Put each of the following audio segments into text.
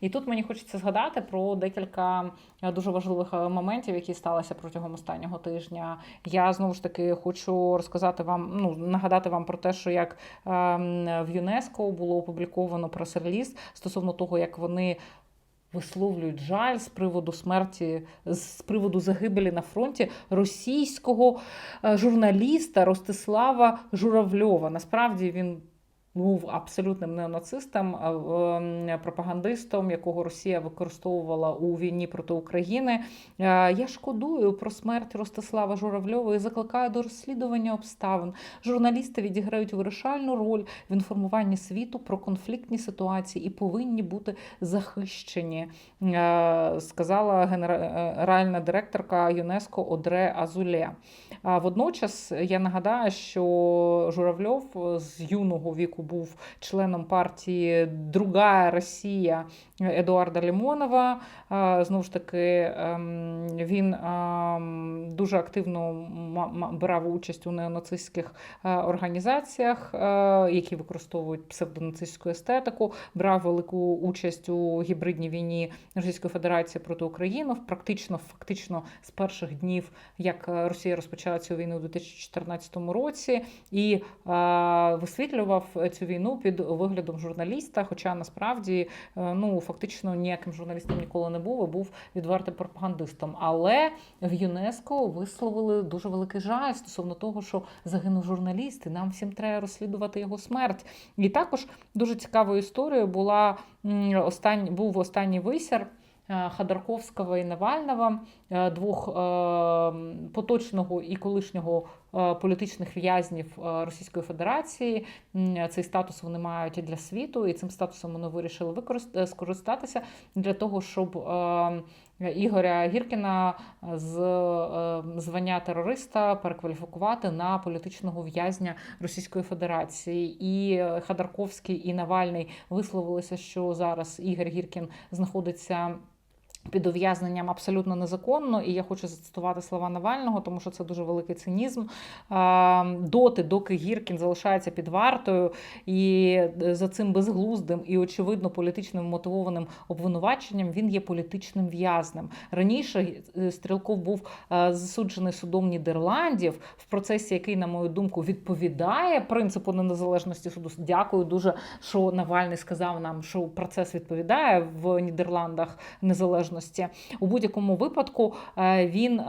І тут мені хочеться згадати про декілька е, дуже важливих е, моментів, які сталися протягом останнього тижня. Я знову ж таки хочу розказати вам, ну нагадати вам про те, що як ем, в ЮНЕСКО було опубліковано прес-реліз стосовно того, як вони. Висловлюють жаль з приводу смерті, з приводу загибелі на фронті російського е, журналіста Ростислава Журавльова. Насправді він був абсолютним неонацистом, пропагандистом, якого Росія використовувала у війні проти України. Е, Я шкодую про смерть Ростислава Журавльова і закликаю до розслідування обставин. Журналісти відіграють вирішальну роль в інформуванні світу про конфліктні ситуації і повинні бути захищені, е, сказала генеральна директорка ЮНЕСКО Одре Азуле. Водночас я нагадаю, що Журавльов з юного віку був членом партії Друга Росія Едуарда Лімонова. Знову ж таки, він дуже активно брав участь у неонацистських організаціях, які використовують псевдонацистську естетику, брав велику участь у гібридній війні Російської Федерації проти України. Практично, фактично, з перших днів, як е, Росія розпочала цю війну у 2014 році, і висвітлював цю війну під виглядом журналіста. Хоча насправді е, ну фактично ніяким журналістом ніколи не був, і був відвертим пропагандистом. Але в ЮНЕСКО висловили дуже великий жаль стосовно того, що загинув журналіст, і нам всім треба розслідувати його смерть. І також дуже цікавою історією була останній був останній висір. е, Ходорковського і Навального, е, двох поточного і колишнього е, політичних в'язнів е, Російської Федерації. Цей статус вони мають для світу, і цим статусом вони вирішили використ- е, скористатися для того, щоб Ігоря Гіркіна з звання терориста перекваліфікувати на політичного в'язня Російської Федерації. І Ходорковський і Навальний висловилися, що зараз Ігор Гіркін знаходиться. Під ув'язненням абсолютно незаконно, і я хочу зацитувати слова Навального, тому що це дуже великий цинізм. Доти, доки Гіркін залишається під вартою, і за цим безглуздим і очевидно політично мотивованим обвинуваченням він є політичним в'язнем. Раніше е, Стрілков був е, засуджений судом Нідерландів в процесі, який, на мою думку, відповідає принципу незалежності суду. Дякую дуже, що Навальний сказав нам, що процес відповідає в Нідерландах незалежності. У будь-якому випадку е, він.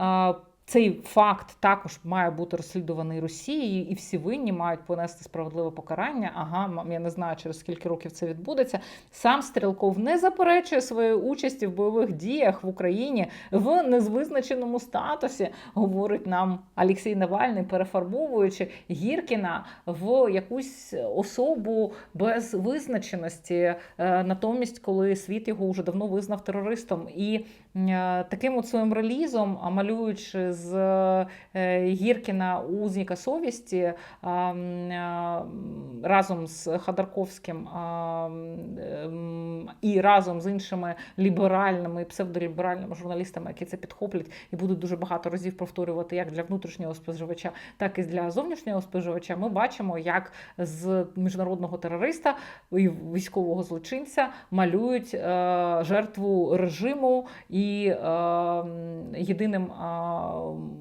Цей факт також має бути розслідуваний Росією, і всі винні мають понести справедливе покарання. Ага, я не знаю, через скільки років це відбудеться. Сам Стрілков не заперечує своєї участі в бойових діях в Україні в незвизначеному статусі, говорить нам Олексій Навальний, перефарбовуючи Гіркіна в якусь особу без визначеності. Е, Натомість, коли світ його вже давно визнав терористом, і е, таким от своїм релізом, малюючи з е, Гіркіна узніка совісті разом з Ходорковським а, м, ем, і разом з іншими ліберальними і псевдоліберальними журналістами, які це підхоплять і будуть дуже багато разів повторювати як для внутрішнього споживача, так і для зовнішнього споживача. Ми бачимо, як з міжнародного терориста і військового злочинця малюють е, жертву режиму і е, єдиним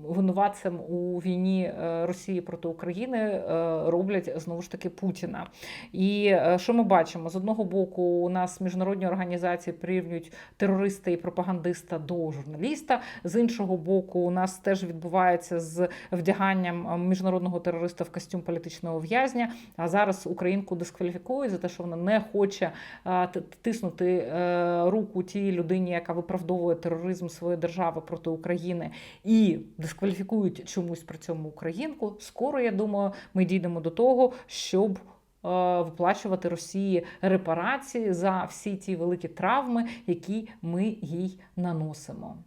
винуватцем у війні е, Росії проти України е, роблять знову ж таки Путіна. І е, що ми бачимо? З одного боку, у нас міжнародні організації прирівнюють терориста і пропагандиста до журналіста. З іншого боку, у нас теж відбувається з вдяганням е, міжнародного терориста в костюм політичного в'язня. А зараз українку дискваліфікують за те, що вона не хоче е, тиснути е, руку тій людині, яка виправдовує тероризм своєї держави проти України, і дискваліфікують чомусь при цьому українку. Скоро я думаю, ми дійдемо до того, щоб е, виплачувати Росії репарації за всі ті великі травми, які ми їй наносимо.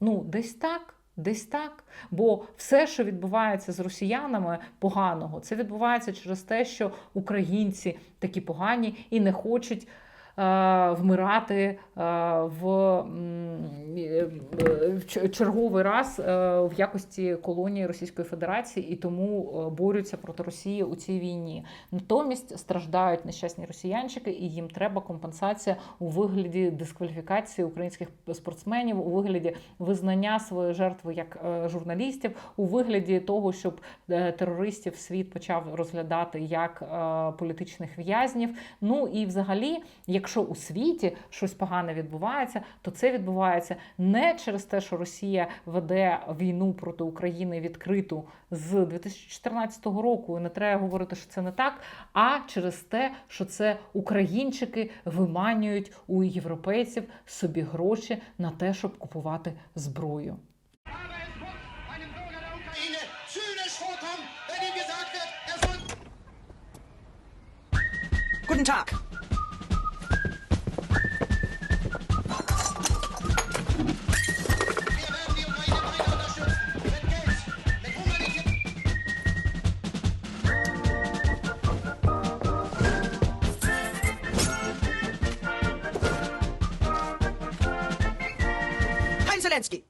Ну, десь так. Десь так, бо все, що відбувається з росіянами поганого, це відбувається через те, що українці такі погані і не хочуть вмирати е, в, е, черговий раз е, в якості колонії Російської Федерації і тому е, борються проти Росії у цій війні. Натомість страждають нещасні росіянчики, і їм треба компенсація у вигляді дискваліфікації українських спортсменів, у вигляді визнання своєї жертви як е, журналістів, у вигляді того, щоб е, терористів світ почав розглядати як е, політичних в'язнів. Ну і взагалі, якщо у світі щось погане відбувається, то це відбувається не через те, що Росія веде війну проти України відкриту з 2014 року, і не треба говорити, що це не так, а через те, що це українчики виманюють у європейців собі гроші на те, щоб купувати зброю. Aber es Zelensky.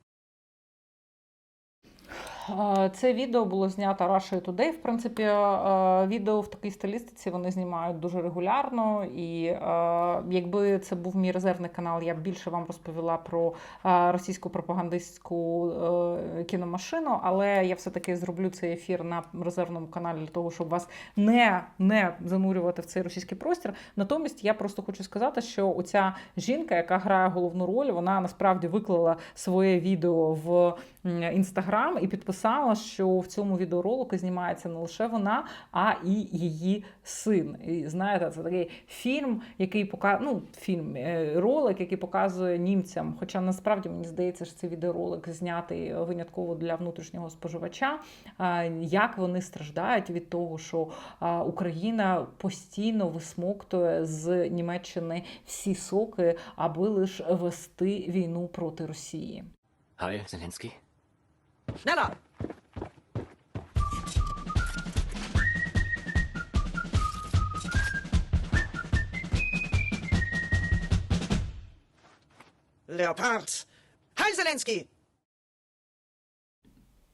Це відео було знято Russia Today. В принципі, е, відео в такій стилістиці вони знімають дуже регулярно. І е, якби це був мій резервний канал, я б більше вам розповіла про е, російську пропагандистську кіномашину. Але я все-таки зроблю цей ефір на резервному каналі для того, щоб вас не, не занурювати в цей російський простір. Натомість я просто хочу сказати, що оця жінка, яка грає головну роль, вона насправді виклала своє відео в інстаграм і підписала, що в цьому відеоролику знімається не лише вона, а і її син. І знаєте, це такий фільм, який показує, ну, фільм, е, ролик, який показує німцям. Хоча насправді мені здається, що цей відеоролик знятий винятково для внутрішнього споживача, як вони страждають від того, що Україна постійно висмоктує з Німеччини всі соки, аби лише вести війну проти Росії. Hi, Zelensky. Schneller. Leopard. Hei Zelensky.